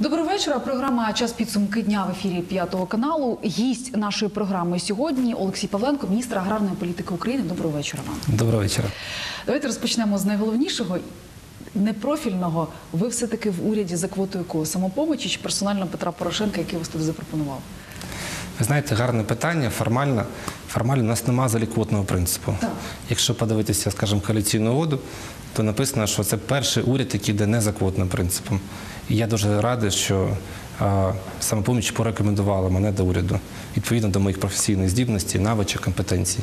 Доброго вечора. Програма Час підсумки дня в ефірі п'ятого каналу. Гість нашої програми сьогодні Олексій Павленко, міністр аграрної політики України. Доброго вечора вам. Доброго вечора. Давайте розпочнемо з найголовнішого. Непрофільного ви все таки в уряді за квотою кого? самопомочі чи персонально Петра Порошенка, який вас туди запропонував? Ви знаєте, гарне питання. Формально, формально у нас немає заліквотного принципу. Так. Якщо подивитися, скажімо, коаліційну угоду, то написано, що це перший уряд, який йде не за квотним принципом. І я дуже радий, що самопоміч порекомендувала мене до уряду відповідно до моїх професійних здібностей, навичок, компетенцій.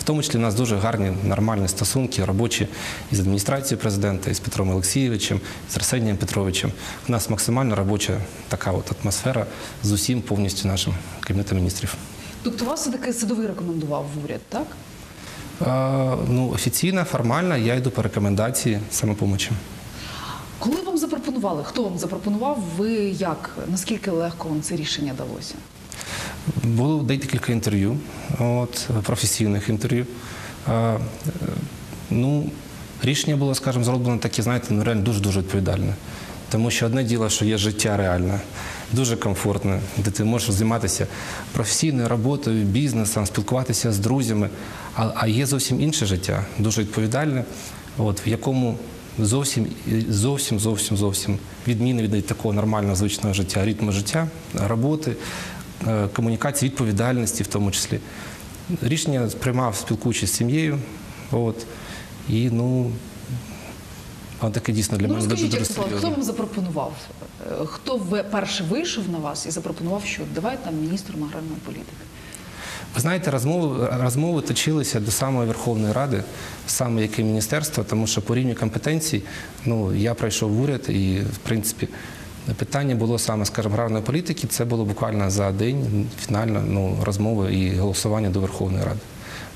В тому числі у нас дуже гарні нормальні стосунки робочі із адміністрацією президента, із Петром Олексійовичем, з Арсенієм Петровичем. У нас максимально робоча така от атмосфера з усім повністю нашим кабінетом міністрів. Тобто вас все таки садовий рекомендував в уряд, так? А, ну, офіційно, формально я йду по рекомендації самопомочі. Коли вам запропонували? Хто вам запропонував? Ви як? Наскільки легко вам це рішення далося? Було декілька інтерв'ю, професійних інтерв'ю. Ну, рішення було, скажімо, зроблено таке, знаєте, ну, реально дуже-дуже відповідальне. Тому що одне діло, що є життя реальне, дуже комфортне, де ти можеш займатися професійною роботою, бізнесом, спілкуватися з друзями. А, а є зовсім інше життя, дуже відповідальне, от, в якому зовсім, зовсім, зовсім, зовсім відміни від такого нормального звичного життя, ритму життя, роботи, е, комунікації, відповідальності в тому числі. Рішення приймав спілкуючись з сім'єю. От, і ну, воно таке дійсно для ну мене дуже це було? хто вам запропонував? Е, Хто перший вийшов на вас і запропонував, що давайте там міністром аграрної політики? Ви знаєте, розмови, розмови точилися до самої Верховної Ради, саме яке міністерство, тому що по рівню компетенцій ну, я пройшов в уряд і, в принципі, питання було саме, скажімо, аграрної політики. Це було буквально за день фінально ну, розмови і голосування до Верховної Ради.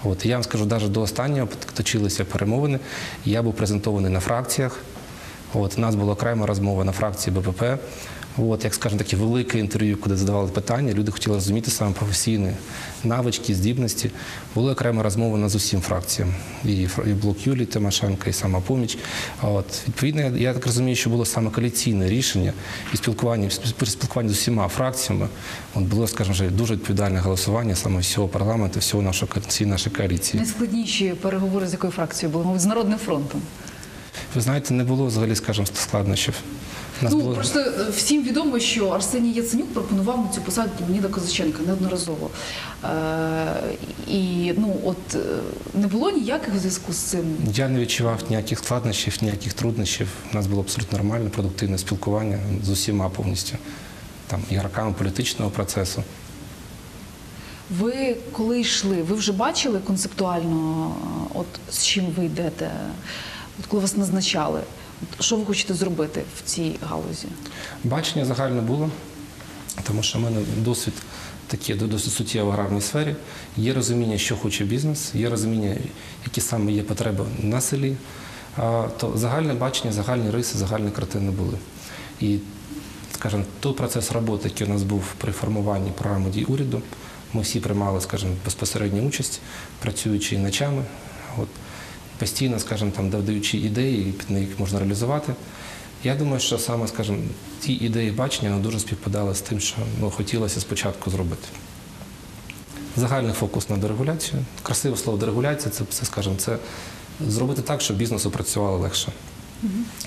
От, і я вам скажу, навіть до останнього точилися перемовини. Я був презентований на фракціях. От, у нас була окрема розмова на фракції БПП. От, як скажемо, таке велике інтерв'ю, куди задавали питання, люди хотіли розуміти саме професійні навички, здібності. Була окрема розмова на з усім фракціям. І, блок Юлії Тимошенко, і самопоміч. От, відповідно, я, я так розумію, що було саме коаліційне рішення і спілкування, при спілкуванні з усіма фракціями. От було, скажімо, вже дуже відповідальне голосування саме всього парламенту, всього нашого нашої коаліції. Найскладніші переговори з якою фракцією були? З Народним фронтом. Ви знаєте, не було взагалі, скажімо, складнощів. Нас ну було- просто е, всім відомо, що Арсеній Яценюк пропонував на цю посаду Леоніда Козаченка неодноразово. Е, і ну от е, не було ніяких зв'язку з цим. Я не відчував ніяких складнощів, ніяких труднощів. У нас було абсолютно нормальне, продуктивне спілкування з усіма повністю там ігроками політичного процесу. Ви коли йшли, ви вже бачили концептуально, е, от з чим ви йдете, от коли вас назначали, що ви хочете зробити в цій галузі? Бачення загальне було, тому що в мене досвід такий досить суттєво в аграрній сфері. Є розуміння, що хоче бізнес, є розуміння, які саме є потреби на селі. То загальне бачення, загальні риси, загальні картини були. І, скажімо, той процес роботи, який у нас був при формуванні програми дій уряду, ми всі приймали, скажімо, безпосередню участь, працюючи і ночами. От, постійно, скажімо, там додаючи ідеї, під них можна реалізувати. Я думаю, що саме, скажімо, ті ідеї бачення вони дуже співпадали з тим, що ну, хотілося спочатку зробити. Загальний фокус на дерегуляцію. Красиве слово дерегуляція це, це, скажімо, це зробити так, щоб бізнесу працювало легше.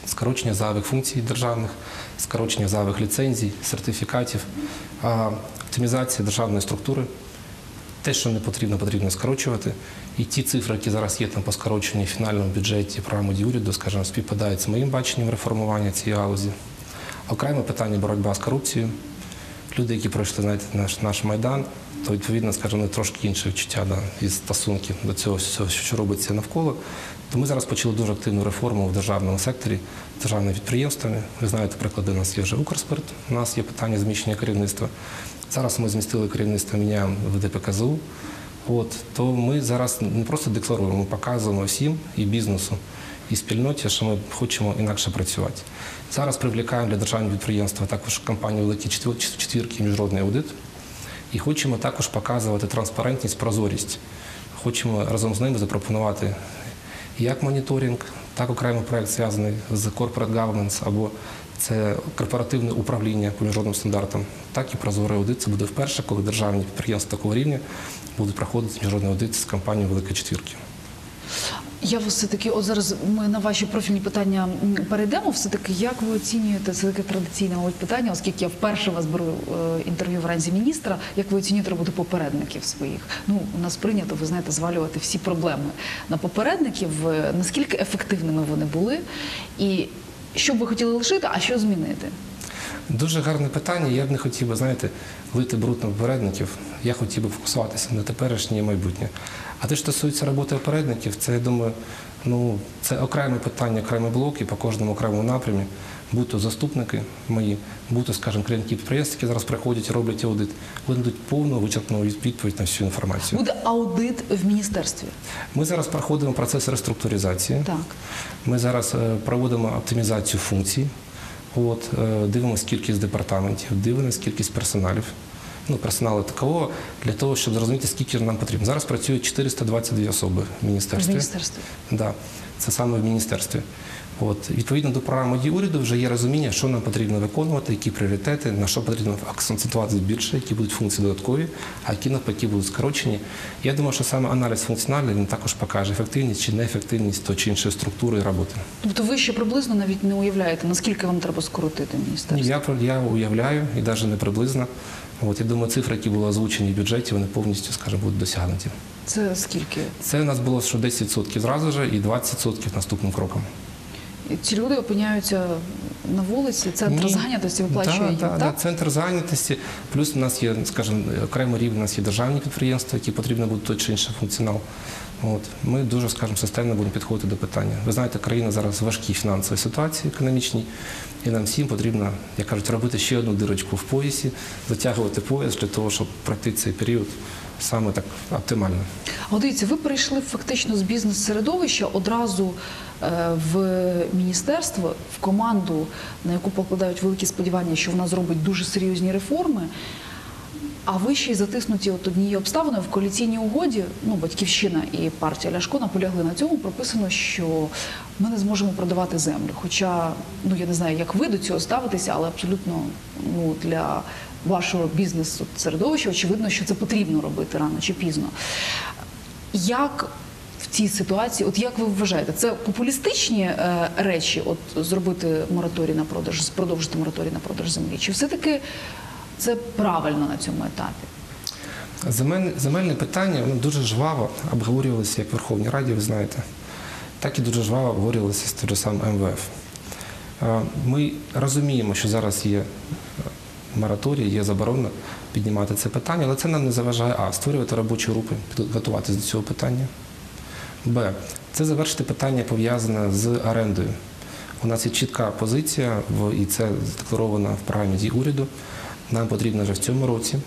Скорочення зайвих функцій державних, скорочення зайвих ліцензій, сертифікатів, оптимізація державної структури. Те, що не потрібно, потрібно скорочувати. І ті цифри, які зараз є там по скороченні в фінальному бюджеті програми дій уряду, скажімо, співпадають з моїм баченням реформування цієї галузі. Окреме питання боротьба з корупцією. Люди, які пройшли знаєте, наш, наш майдан, то відповідно, скажімо, трошки інше відчуття да, і стосунки до цього що робиться навколо. То ми зараз почали дуже активну реформу в державному секторі, державними підприємствами. Ви знаєте, приклади у нас є вже Укрспирт, у нас є питання зміщення керівництва. Зараз ми змістили керівництво, міняємо в ДПКЗУ. От, то ми зараз не просто декларуємо, ми показуємо всім і бізнесу, і спільноті, що ми хочемо інакше працювати. Зараз привлікаємо для державних підприємства також компанію Великі четвірки міжнародний аудит. І хочемо також показувати транспарентність, прозорість. Хочемо разом з ними запропонувати як моніторинг, так окремий проект зв'язаний з corporate governance або це корпоративне управління по міжнародним стандартам, так і прозорий аудит. Це буде вперше, коли державні підприємства такого рівня будуть проходити міжнародний аудит з компанією Велика Четвірки. Я все таки, от зараз ми на ваші профільні питання перейдемо. Все таки, як ви оцінюєте це таке традиційне питання, оскільки я вперше вас беру е, інтерв'ю в міністра. Як ви оцінюєте роботу попередників своїх? Ну у нас прийнято, ви знаєте, звалювати всі проблеми на попередників. Е, Наскільки ефективними вони були, і що б ви хотіли лишити, а що змінити? Дуже гарне питання. Я б не хотів би, знаєте, лити бруд на попередників. Я хотів би фокусуватися на теперішнє і майбутнє. А те, що стосується роботи попередників, це я думаю, ну це окреме питання, окремий блок і по кожному окремому напрямі. Будь-то заступники мої, будь-то, скажімо, клієнтки підприємств, які зараз приходять роблять аудит, вони дадуть повну вичерпну відповідь на всю інформацію. Буде аудит в міністерстві. Ми зараз проходимо процес реструктуризації. Так. Ми зараз е, проводимо оптимізацію функцій. От, Дивимось дивимося кількість департаментів, дивимося кількість персоналів. Ну, персоналу такового для того, щоб зрозуміти, скільки нам потрібно. Зараз працюють 422 особи в В міністерстві. міністерстві. Да, це саме в міністерстві. От, відповідно до програми дій уряду вже є розуміння, що нам потрібно виконувати, які пріоритети, на що потрібно акцентувати більше, які будуть функції додаткові, а які навпаки будуть скорочені. Я думаю, що саме аналіз функціональний він також покаже ефективність чи неефективність того чи іншої структури роботи. Тобто ви ще приблизно навіть не уявляєте, наскільки вам треба скоротити Ні, міністерство? я, про- я уявляю, і навіть не приблизно. От, я думаю, цифри, які були озвучені в бюджеті, вони повністю, скажімо, будуть досягнуті. Це скільки? Це у нас було що 10% зразу же і 20% наступним кроком. Ці люди опиняються на вулиці, центр Ні. зайнятості виплачує Да, їм, да, так? да, центр зайнятості. Плюс у нас є, скажімо, окремо рівень, у нас є державні підприємства, які потрібно буде той чи інший функціонал. От. Ми дуже, скажімо, системно будемо підходити до питання. Ви знаєте, країна зараз в важкій фінансовій ситуації економічній, і нам всім потрібно, як кажуть, робити ще одну дирочку в поясі, затягувати пояс для того, щоб пройти цей період саме так оптимально. От дивіться, ви прийшли фактично з бізнес-середовища одразу е, в міністерство, в команду, на яку покладають великі сподівання, що вона зробить дуже серйозні реформи. А ви ще й затиснуті от однією обставиною в коаліційній угоді, ну батьківщина і партія Ляшко наполягли на цьому. Прописано, що ми не зможемо продавати землю. Хоча ну я не знаю, як ви до цього ставитеся, але абсолютно ну для вашого бізнесу середовища очевидно, що це потрібно робити рано чи пізно. Як в цій ситуації, от як ви вважаєте, це популістичні е, речі, от зробити мораторій на продаж, продовжити мораторій на продаж землі? Чи все-таки це правильно на цьому етапі? Земель, земельне питання дуже жваво обговорювалося як в Верховній Раді, ви знаєте, так і дуже жваво обговорювалося з тим же самим МВФ. Е, Ми розуміємо, що зараз є мораторій, є заборона піднімати це питання, але це нам не заважає А. Створювати робочу групу, підготуватися до цього питання. Б. Це завершити питання пов'язане з орендою. У нас є чітка позиція, і це задекларовано в програмі дій уряду. Нам потрібно вже в цьому році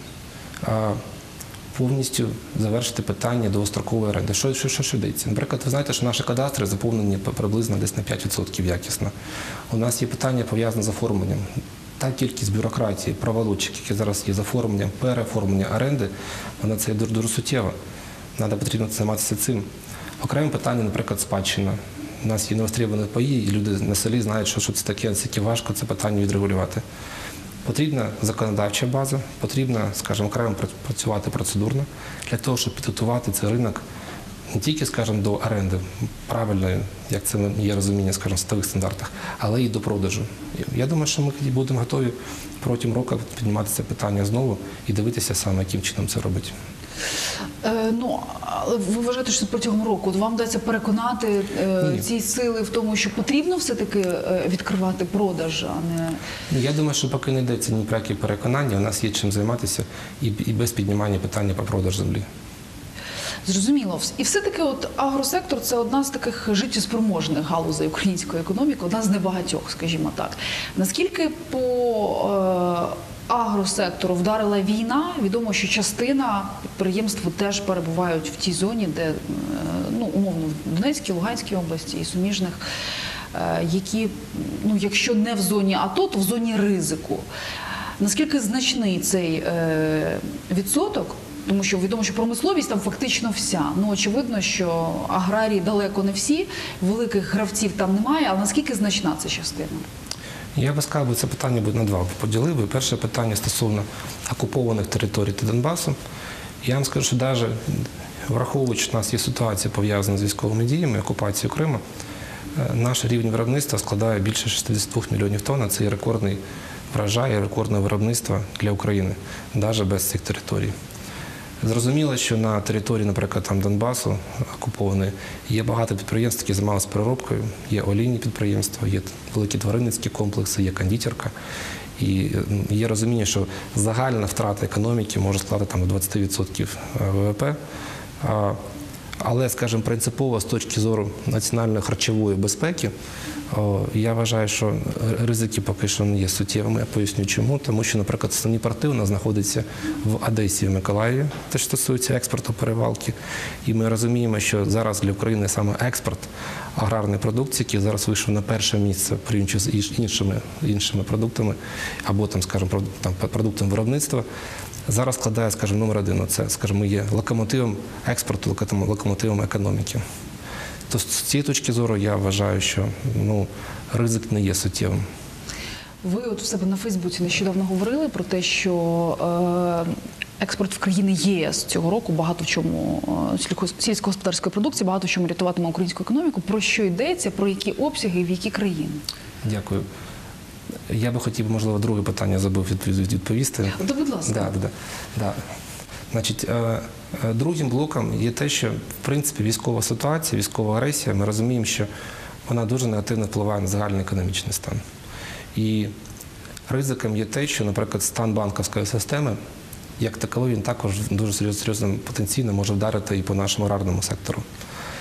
повністю завершити питання довгострокової оренди. Що, що, що, що йдеться? Наприклад, ви знаєте, що наші кадастри заповнені приблизно десь на 5% якісно. У нас є питання пов'язане з оформленням. Та кількість бюрократії, проволочок, які зараз є з оформленням, переоформлення оренди, вона це дуже, дуже суттєва. Треба потрібно займатися цим. Окреме питання, наприклад, спадщина. У нас є невостребовані паї, і люди на селі знають, що, що це таке, наскільки важко це питання відрегулювати. Потрібна законодавча база, потрібно, скажімо, окремо пра- працювати процедурно для того, щоб підготувати цей ринок не тільки, скажімо, до оренди правильної, як це є розуміння, скажімо, в сталих стандартах, але й до продажу. Я думаю, що ми будемо готові протягом року піднімати це питання знову і дивитися саме, яким чином це робити. Е, ну але ви вважаєте, що протягом року вам вдасться переконати е, ці сили в тому, що потрібно все-таки е, відкривати продаж, а не Ну, Я думаю, що поки не йдеться ні про які переконання, у нас є чим займатися і, і без піднімання питання про продаж землі. Зрозуміло. І все-таки от агросектор це одна з таких життєспроможних галузей української економіки, одна з небагатьох, скажімо так. Наскільки по е, агросектору вдарила війна, відомо, що частина підприємств теж перебувають в тій зоні, де е, ну, умовно в Донецькій, Луганській області і суміжних, е, які, ну, якщо не в зоні АТО, то в зоні ризику. Наскільки значний цей е, відсоток? Тому що відомо, що промисловість там фактично вся. Ну очевидно, що аграрії далеко не всі, великих гравців там немає. Але наскільки значна ця частина? Я би сказав, це питання би на два поділив. би. Перше питання стосовно окупованих територій та Донбасу. Я вам скажу, що навіть враховуючи, що у нас є ситуація пов'язана з військовими діями, окупацією Криму, е, наш рівень виробництва складає більше 62 мільйонів тонн. Це є рекордний врожай, рекордне виробництво для України, навіть без цих територій. Зрозуміло, що на території, наприклад, там Донбасу окупованої, є багато підприємств, які займалися переробкою, є олійні підприємства, є великі тваринницькі комплекси, є кондитерка. І е, є розуміння, що загальна втрата економіки може складати там до 20% ВВП. Але, скажімо, принципово з точки зору національної харчової безпеки, я вважаю, що ризики поки що не є суттєвими. Я поясню чому. Тому що, наприклад, основні порти у нас знаходяться в Одесі в Миколаєві, те, що стосується експорту перевалки. І ми розуміємо, що зараз для України саме експорт аграрної продукції, який зараз вийшов на перше місце порівнюючи з іншими, іншими продуктами, або там, скажімо, там, продуктом виробництва. Зараз складає, скажімо, номер один. Це, скажімо, є локомотивом експорту, локомотивом економіки. То з цієї точки зору я вважаю, що ну, ризик не є суттєвим. Ви от у себе на Фейсбуці нещодавно говорили про те, що е, експорт в країни ЄС цього року багато в чому е, сільськогосподарської продукції, багато в чому рятуватиме українську економіку. Про що йдеться, про які обсяги і в які країни? Дякую. Я би хотів, можливо, друге питання забув відповісти. То, будь ласка. Да, да, да. Да. Значить, е, е, другим блоком є те, що в принципі військова ситуація, військова агресія, ми розуміємо, що вона дуже негативно впливає на загальний економічний стан. І ризиком є те, що, наприклад, стан банківської системи, як таковий, він також дуже серйозно, потенційно може вдарити і по нашому аграрному сектору.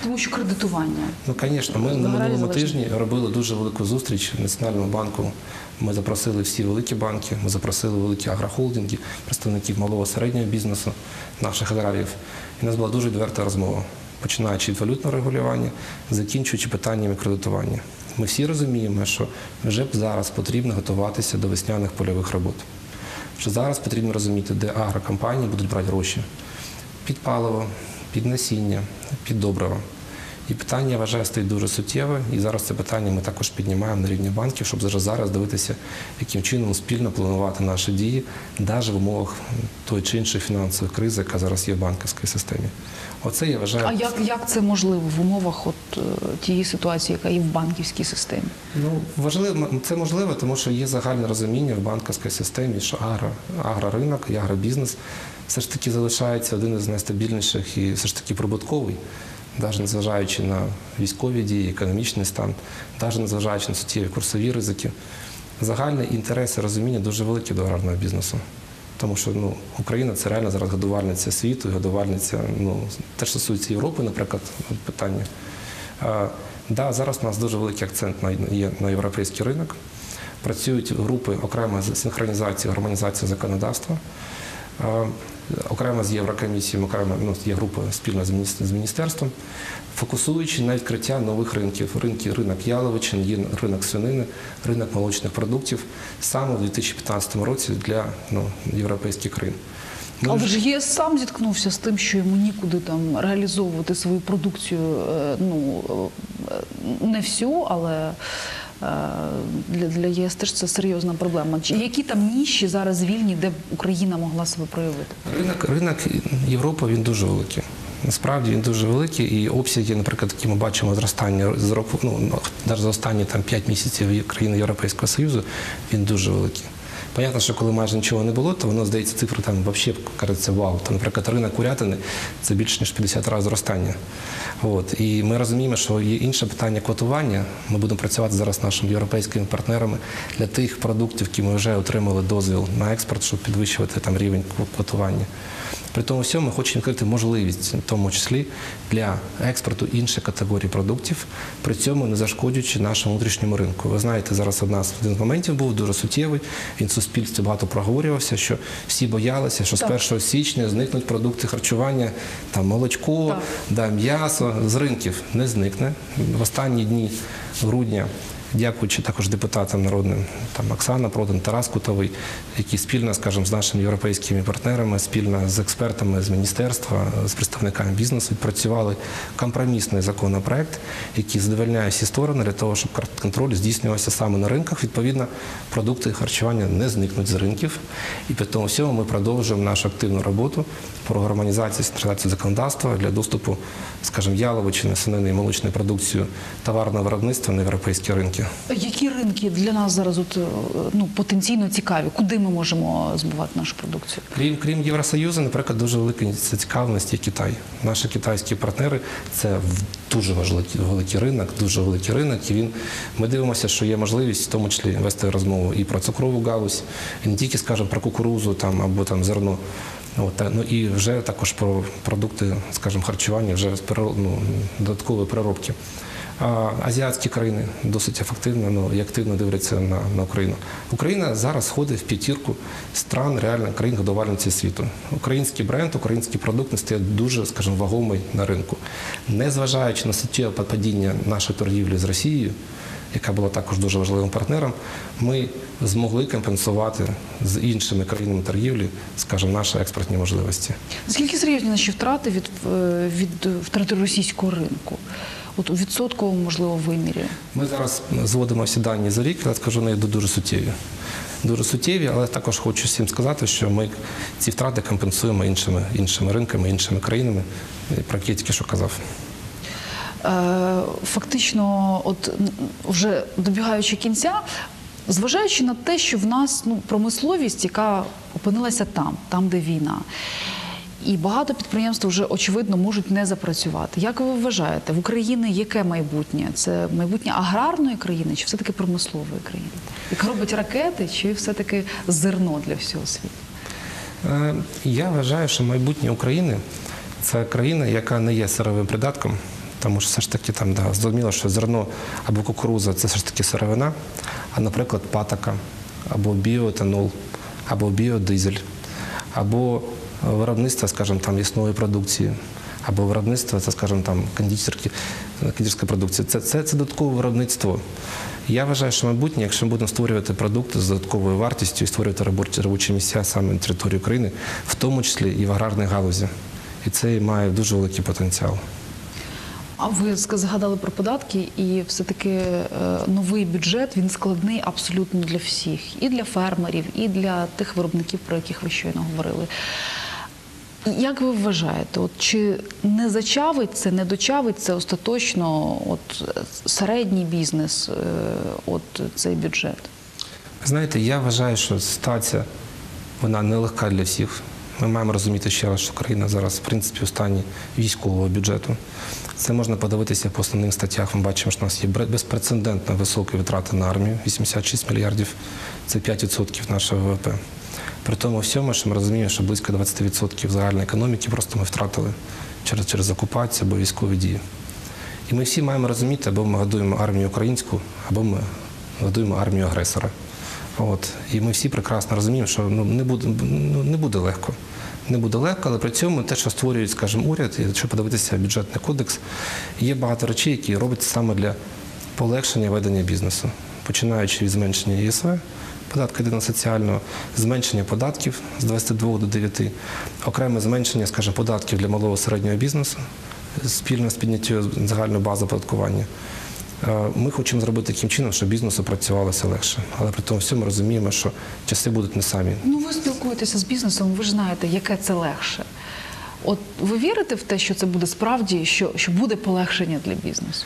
Тому що кредитування. Ну, звісно, ми на минулому тижні робили дуже велику зустріч в Національному банку. Ми запросили всі великі банки, ми запросили великі агрохолдинги, представників малого середнього бізнесу, наших аграріїв. І у нас була дуже відверта розмова, починаючи від валютного регулювання, закінчуючи питаннями кредитування. Ми всі розуміємо, що вже зараз потрібно готуватися до весняних польових робот. Що зараз потрібно розуміти, де агрокомпанії будуть брати гроші під паливо, під насіння, під добриво. І питання, я вважаю, стоїть дуже суттєве. І зараз це питання ми також піднімаємо на рівні банків, щоб зараз зараз дивитися, яким чином спільно планувати наші дії, навіть в умовах тої чи іншої фінансової кризи, яка зараз є в банківській системі. Оце я вважаю. А як, як це можливо в умовах от е, тієї ситуації, яка є в банківській системі? Ну, важливо, це можливо, тому що є загальне розуміння в банківській системі, що агро, агроринок і агробізнес все ж таки залишається один із найстабільніших і все ж таки прибутковий, навіть незважаючи на військові дії, економічний стан, навіть незважаючи на суттєві курсові ризики. Загальний інтерес і розуміння дуже великі до аграрного бізнесу. Тому що ну, Україна це реально зараз годувальниця світу, годувальниця, ну, те, що стосується Європи, наприклад, питання. А, да, зараз у нас дуже великий акцент на, є на європейський ринок. Працюють групи окремо з синхронізації, гармонізації законодавства. Окремо з Єврокомісією, окремо ну, є група спільно з міністерством, фокусуючи на відкриття нових ринків. Ринки, ринок яловичин, ринок свинини, ринок молочних продуктів саме у 2015 році для ну, європейських країн. Ми Але ж ЄС сам зіткнувся з тим, що йому нікуди там реалізовувати свою продукцію. е, Ну е, не всю, але для, для ЄС теж це серйозна проблема. Чи які там ніші зараз вільні, де б Україна могла себе проявити? Ринок, ринок Європи він дуже великий. Насправді він дуже великий, і обсяги, наприклад, які ми бачимо зростання з року, ну навіть за останні там 5 місяців країни Європейського Союзу, він дуже великий. Понятно, що коли майже нічого не було, то воно здається цифри там взагалі кажеться вау. Там, наприклад, ринок курятини це більше ніж 50 разів зростання. От. І ми розуміємо, що є інше питання квотування. Ми будемо працювати зараз з нашими європейськими партнерами для тих продуктів, які ми вже отримали дозвіл на експорт, щоб підвищувати там рівень квотування. При тому всьому ми хочемо відкрити можливість, в тому числі для експорту інших категорій продуктів, при цьому не зашкоджуючи нашому внутрішньому ринку. Ви знаєте, зараз одна з один з моментів був дуже суттєвий. Він в суспільстві багато проговорювався, що всі боялися, що з Так. 1 січня зникнуть продукти харчування, там молочко, да, м'ясо з ринків. Не зникне. В останні дні грудня дякуючи також депутатам народним, там Оксана Продан, Тарас Кутовий, які спільно, скажімо, з нашими європейськими партнерами, спільно з експертами з міністерства, з представниками бізнесу відпрацювали компромісний законопроект, який задовольняє всі сторони для того, щоб контроль здійснювався саме на ринках. Відповідно, продукти харчування не зникнуть з ринків. І при тому всьому ми продовжуємо нашу активну роботу про гармонізацію стандартизацію законодавства для доступу, скажімо, яловичної, свинини молочної продукції товарного виробництва на європейські ринки. Які ринки для нас зараз от, е, ну, потенційно цікаві? Куди ми можемо збувати нашу продукцію? Крім, крім Євросоюзу, наприклад, дуже велика цікавість є Китай. Наші китайські партнери це дуже важливий великий ринок, дуже великий ринок. І він ми дивимося, що є можливість в тому числі вести розмову і про цукрову галузь, і не тільки, скажімо, про кукурузу там або там зерно. От, ну і вже також про продукти, скажімо, харчування, вже ну, додаткової переробки. Азіатські країни досить ефективно ну, і активно дивляться на, на Україну. Україна зараз входить в п'ятірку стран, реально країн годувальниці світу. Український бренд, український продукт стає дуже, скажімо, вагомий на ринку. Незважаючи на суттєве падіння нашої торгівлі з Росією, яка була також дуже важливим партнером, ми змогли компенсувати з іншими країнами торгівлі, скажімо, наші експортні можливості. Наскільки серйозні наші втрати від, е, від втрати російського ринку? От у відсотковому, можливо, вимірі. Ми зараз зводимо всі дані за рік, я скажу, вони дуже суттєві. Дуже суттєві, але також хочу всім сказати, що ми ці втрати компенсуємо іншими, іншими ринками, іншими країнами, про які я тільки що казав. Е, Фактично, от вже добігаючи кінця, зважаючи на те, що в нас ну, промисловість, яка опинилася там, там, де війна. І багато підприємств вже очевидно можуть не запрацювати. Як ви вважаєте, в Україні яке майбутнє? Це майбутнє аграрної країни чи все-таки промислової країни? Яка робить ракети, чи все-таки зерно для всього світу? Е, Я вважаю, що майбутнє України це країна, яка не є сировим придатком, тому що все ж таки там да, зрозуміло, що зерно або кукуруза це все ж таки сировина, а, наприклад, патока, або біоетанол, або біодизель, або виробництво, скажімо, там лісної продукції, або виробництво, це, скажімо, там кондитерські, кондитерська продукція. Це, це, це додаткове виробництво. Я вважаю, що майбутнє, якщо ми будемо створювати продукти з додатковою вартістю і створювати робочі місця саме на території України, в тому числі і в аграрній галузі. І це має дуже великий потенціал. А ви згадали про податки, і все-таки е, новий бюджет він складний абсолютно для всіх, і для фермерів, і для тих виробників, про яких ви щойно говорили. Як ви вважаєте, от чи не зачавить це, не дочавить це остаточно от середній бізнес, е, от цей бюджет? Знаєте, я вважаю, що ситуація вона нелегка для всіх. Ми маємо розуміти ще раз, що країна зараз, в принципі, у стані військового бюджету. Це можна подивитися по основним статтях. Ми бачимо, що у нас є безпрецедентно високі витрати на армію 86 мільярдів. Це 5% нашого ВВП. При тому всьому, що ми розуміємо, що близько 20% загальної економіки просто ми втратили через, через окупацію або військові дії. І ми всі маємо розуміти, або ми годуємо армію українську, або ми годуємо армію агресора. От. І ми всі прекрасно розуміємо, що ну, не, буде, ну, не буде легко. Не буде легко, але при цьому те, що створюють, скажімо, уряд, і якщо подивитися бюджетний кодекс, є багато речей, які робляться саме для полегшення ведення бізнесу, починаючи від зменшення ЄСВ, податку єдиного соціального, зменшення податків з 22 до 9, окреме зменшення, скажімо, податків для малого середнього бізнесу, спільно з підняттю загальної бази оподаткування. Е, Ми хочемо зробити таким чином, щоб бізнесу працювалося легше. Але при тому всьому розуміємо, що часи будуть не самі. Ну ви спілкуєтеся з бізнесом, ви ж знаєте, яке це легше. От ви вірите в те, що це буде справді, що, що буде полегшення для бізнесу?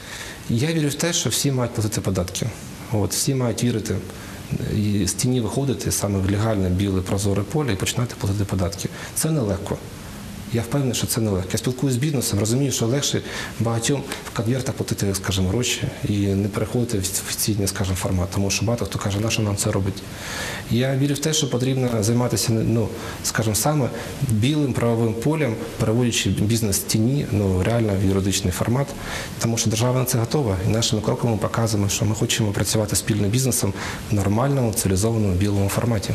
Я вірю в те, що всі мають платити податки. От, всі мають вірити і з тіні виходити саме в легальне біле прозоре поле і починати платити податки. Це нелегко. Я впевнений, що це нелегко. Я спілкуюся з бізнесом, розумію, що легше багатьом в конвертах платити, скажімо, гроші і не переходити в офіційний, скажімо, формат. Тому що багато хто каже, на що нам це робить. Я вірю в те, що потрібно займатися, ну, скажімо, саме білим правовим полем, переводячи бізнес з тіні ну, реально в юридичний формат, тому що держава на це готова. І нашими кроками ми показуємо, що ми хочемо працювати спільно бізнесом в нормальному, цивілізованому білому форматі.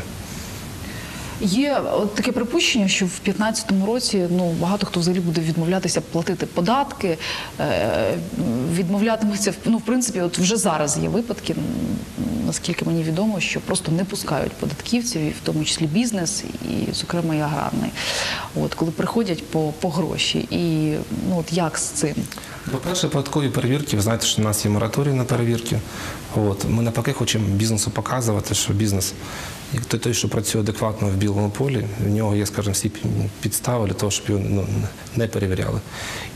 Є от таке припущення, що в 2015 році ну багато хто взагалі буде відмовлятися платити податки, е, відмовлятиметься ну, в принципі, от вже зараз є випадки, наскільки мені відомо, що просто не пускають податківців, і в тому числі бізнес, і зокрема і аграрний. От коли приходять по, по гроші, і ну от як з цим? По-перше, податкові перевірки, ви знаєте, що в нас є мораторій на перевірки. От. Ми навпаки хочемо бізнесу показувати, що бізнес, як той, що працює адекватно в білому полі, в нього є, скажімо, всі підстави для того, щоб його ну, не перевіряли.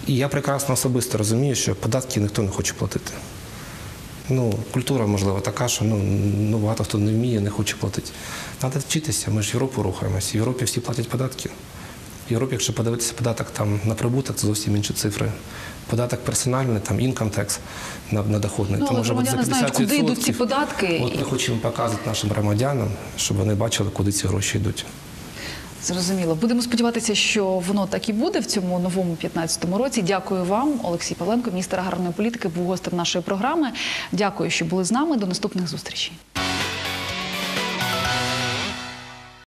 І я прекрасно особисто розумію, що податки ніхто не хоче платити. Ну, культура, можливо, така, що ну, ну, багато хто не вміє, не хоче платити. Треба вчитися, ми ж в Європу рухаємося. В Європі всі платять податки. В Європі, якщо подивитися податок там, на прибуток, це зовсім інші цифри. Податок персональний, там income tax на, на доходний. Ну, але може бути за громадяни знають, куди йдуть ці податки. От ми хочемо показувати нашим громадянам, щоб вони бачили, куди ці гроші йдуть. Зрозуміло. Будемо сподіватися, що воно так і буде в цьому новому 15-му році. Дякую вам, Олексій Павленко, міністр аграрної політики, був гостем нашої програми. Дякую, що були з нами. До наступних зустрічей.